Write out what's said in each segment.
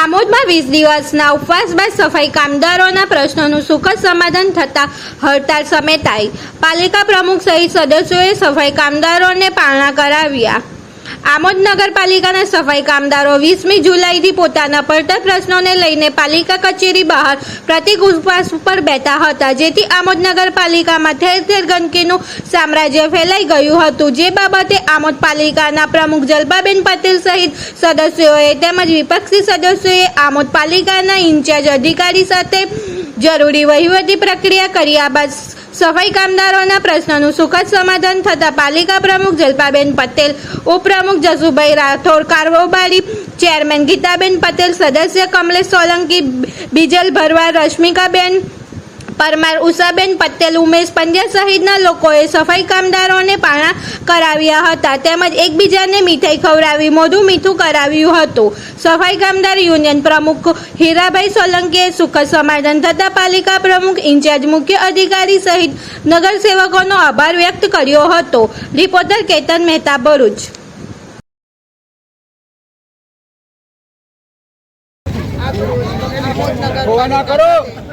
આમોદમાં વીસ દિવસના ઉપવાસ બાદ સફાઈ કામદારોના પ્રશ્નોનું સુખદ સમાધાન થતાં હડતાળ સમેટાઈ. પાલિકા પ્રમુખ સહિત સદસ્યોએ સફાઈ કામદારોને પારણા કરાવ્યા. આમોદ નગરપાલિકાના સફાઈ કામદારો વીસમી જુલાઈથી પોતાના પડતર પ્રશ્નોને લઈને પાલિકા કચેરી બહાર પ્રતિક ઉપવાસ પર બેઠા હતા, જેથી આમોદ નગરપાલિકામાં ઠેર ઠેર ગંદકીનું સામ્રાજ્ય ફેલાઈ ગયું હતું. જે બાબતે આમોદ પાલિકાના પ્રમુખ જલબાબેન પટેલ સહિત સદસ્યોએ તેમજ વિપક્ષી સદસ્યોએ આમોદ પાલિકાના ઇન્ચાર્જ અધિકારી સાથે જરૂરી વહીવટી પ્રક્રિયા કર્યા બાદ સફાઈ કામદારોના પ્રશ્નોનું સુખદ સમાધાન થતાં પાલિકા પ્રમુખ જલપાબેન પટેલ, ઉપપ્રમુખ જસુભાઈ રાઠોડ કારોબારી ચેરમેન ગીતાબેન પટેલ, સદસ્ય કમલેશ સોલંકી બીજલ ભરવાડ, રશ્મિકાબેન પરમાર ઉષાબેન પટેલ, ઉમેશ પંડ્યા સહિતના લોકોએ સફાઈ કામદારોને પાણા કરાવ્યા હતા. તેમજ એકબીજાને મીઠાઈ ખવડાવી, મોઢું મીઠું કરાવ્યું હતું. સફાઈ કામદાર યુનિયન પ્રમુખ હીરાભાઈ સોલંકીએ સુખદ સમાધાન થતાં પાલિકા પ્રમુખ ઇન્ચાર્જ મુખ્ય અધિકારી સહિત નગરસેવકોનો આભાર વ્યક્ત કર્યો હતો. રિપોર્ટર કેતન મહેતા, ભરૂચ. કરો.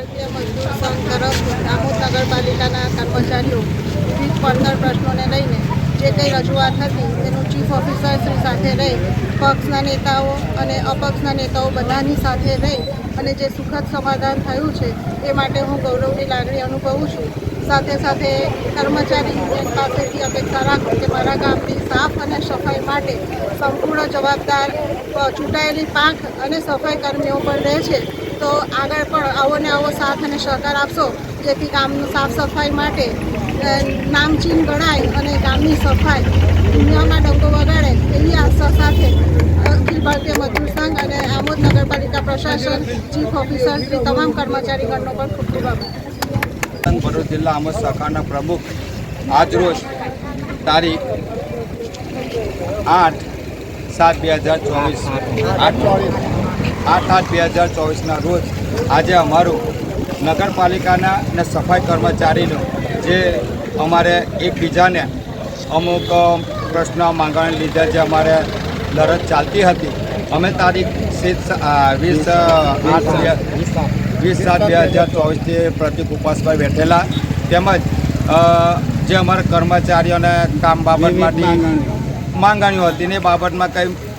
ભારતીય મજદૂર સંઘ તરફ આમોદ નગરપાલિકાના કર્મચારીઓ વિવિધ પડતર પ્રશ્નોને લઈને જે કંઈ રજૂઆત હતી, તેનું ચીફ ઓફિસર શ્રી સાથે રહી, પક્ષના નેતાઓ અને અપક્ષના નેતાઓ બધાની સાથે રહી અને જે સુખદ સમાધાન થયું છે, એ માટે હું ગૌરવની લાગણી અનુભવું છું. સાથે સાથે કર્મચારી યુનિયન પાસેથી અપેક્ષા રાખું કે મારા ગામની સાફ અને સફાઈ માટે સંપૂર્ણ જવાબદાર ચૂંટાયેલી પાંખ અને સફાઈ કર્મીઓ પણ રહે છે. તો આગળ પણ આવો ને આવો સાથ અને સહકાર આપશો. જેથી ગામનું સાફ સફાઈ માટે નામચીન ગણાય અને ગામની સફાઈ દુનિયામાં ડંકો વગાડે એવી આશા સાથે અખિલ ભારતીય મજૂર સંઘ અને આમોદ નગરપાલિકા પ્રશાસન ચીફ ઓફિસર શ્રી તમામ કર્મચારીગણનો પણ ખૂબ ખૂબ આભાર. ભરૂચ જિલ્લા આમોદ શાખાના પ્રમુખ આજરોજ તારીખ આઠ સાત બે હજાર ચોવીસ. આઠ આઠ આઠ બે હજાર ચોવીસના રોજ આજે અમારું નગરપાલિકાના અને સફાઈ કર્મચારીનું જે અમારે એકબીજાને અમુક પ્રશ્ન માંગણી લીધે જે અમારે લડત ચાલતી હતી. અમે તારીખ વીસ આઠ વીસ સાત બે હજાર ચોવીસથી પ્રતિક ઉપાસભાઈ બેઠેલા. તેમજ જે અમારા કર્મચારીઓને કામ બાબતમાંથી માંગણીઓ હતી ને એ બાબતમાં કંઈ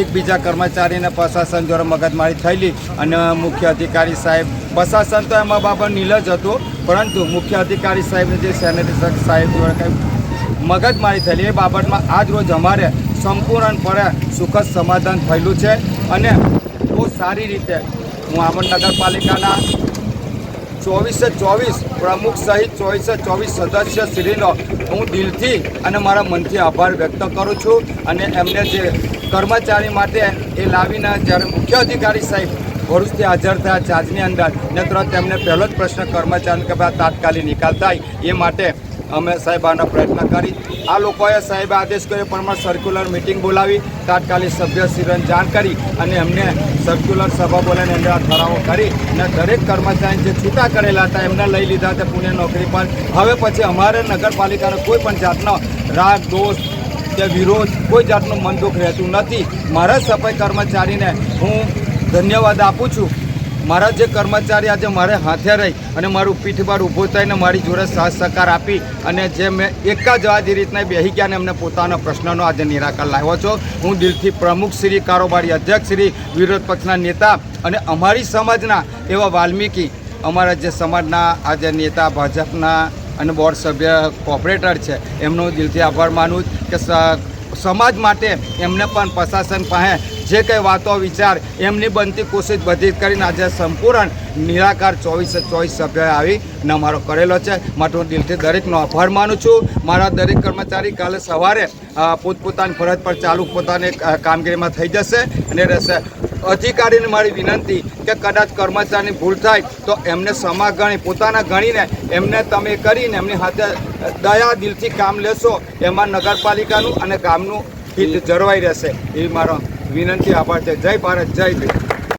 એકબીજા કર્મચારીને પ્રશાસન દ્વારા મગજમારી થયેલી અને મુખ્ય અધિકારી સાહેબ પ્રશાસન તો એમાં બાબત જ હતું, પરંતુ મુખ્ય અધિકારી સાહેબને જે સેનેટરી સાહેબ દ્વારા કંઈ મગજમારી થયેલી, એ બાબતમાં આજ રોજ અમારે સંપૂર્ણપણે સુખદ સમાધાન થયેલું છે અને બહુ સારી રીતે હું આમદ નગરપાલિકાના ચોવીસે ચોવીસ. પ્રમુખ સહિત ચોવીસે ચોવીસ સદસ્ય શ્રીનો હું દિલથી અને મારા મનથી આભાર વ્યક્ત કરું છું અને એમને જે કર્મચારી માટે એ લાવીને જ્યારે મુખ્ય અધિકારી સાહેબ ભરૂચથી હાજર થયા ચાર્જની અંદર ને તરત એમને પહેલો જ પ્રશ્ન કર્મચારીને કે ભાઈ તાત્કાલિક નિકાલ થાય એ માટે અમે સાહેબ આનો પ્રયત્ન કરી. આ લોકોએ સાહેબ આદેશ કર્યો પ્રમાણે સર્ક્યુલર મિટિંગ બોલાવી. તાત્કાલિક સભ્યશ્રીને જાણ કરી અને એમને સર્ક્યુલર સભા બોલાવીને એમને ઠરાવો કરી અને દરેક કર્મચારી જે છૂટા કરેલા હતા, એમને લઈ લીધા હતા પુણે નોકરી પર. હવે પછી અમારે નગરપાલિકાનો કોઈ પણ જાતનો રાગ, દોષ કે વિરોધ, કોઈ જાતનું મન દુઃખ રહેતું નથી. મારા સફાઈ કર્મચારીને હું ધન્યવાદ આપું છું. મારા જે કર્મચારી આજે મારે હાથે રહી અને મારું પીઠ પર ઊભો થઈને મારી જોડે સાથ સહકાર આપી અને જે મેં એક જ આ જે રીતના બેહી ગયા અને એમને પોતાના પ્રશ્નનો આજે નિરાકાર લાવ્યો છો. હું દિલથી પ્રમુખ શ્રી, કારોબારી અધ્યક્ષ શ્રી, વિરોધ પક્ષના નેતા અને અમારી સમાજના એવા વાલ્મીકી, અમારા જે સમાજના આજે નેતા ભાજપના અને બોર્ડ સભ્ય કોર્પોરેટર છે, એમનો દિલથી આભાર માનું કે સમાજ માટે એમને પણ પ્રશાસન પાસે જે કંઈ વાતો, વિચાર એમની બનતી કોશિશ બધી કરીને આજે સંપૂર્ણ નિરાકાર ચોવીસે ચોવીસ સભ્યોએ આવી ને અમારો કરેલો છે. માટે હું દિલથી દરેકનો આભાર માનું છું. મારા દરેક કર્મચારી કાલે સવારે પોતપોતાની ફરજ પર ચાલુ પોતાની કામગીરીમાં થઈ જશે અને રહેશે. અધિકારીને મારી વિનંતી કે કદાચ કર્મચારીની ભૂલ થાય તો એમને સમા ગણી, પોતાના ગણીને એમને તમે કરીને એમની હાથે દયા, દિલથી કામ લેશો. એમાં નગરપાલિકાનું અને ગામનું હિત જળવાઈ રહેશે. એ મારો વિનંતી આભાર છે. જય ભારત જય ભીમ.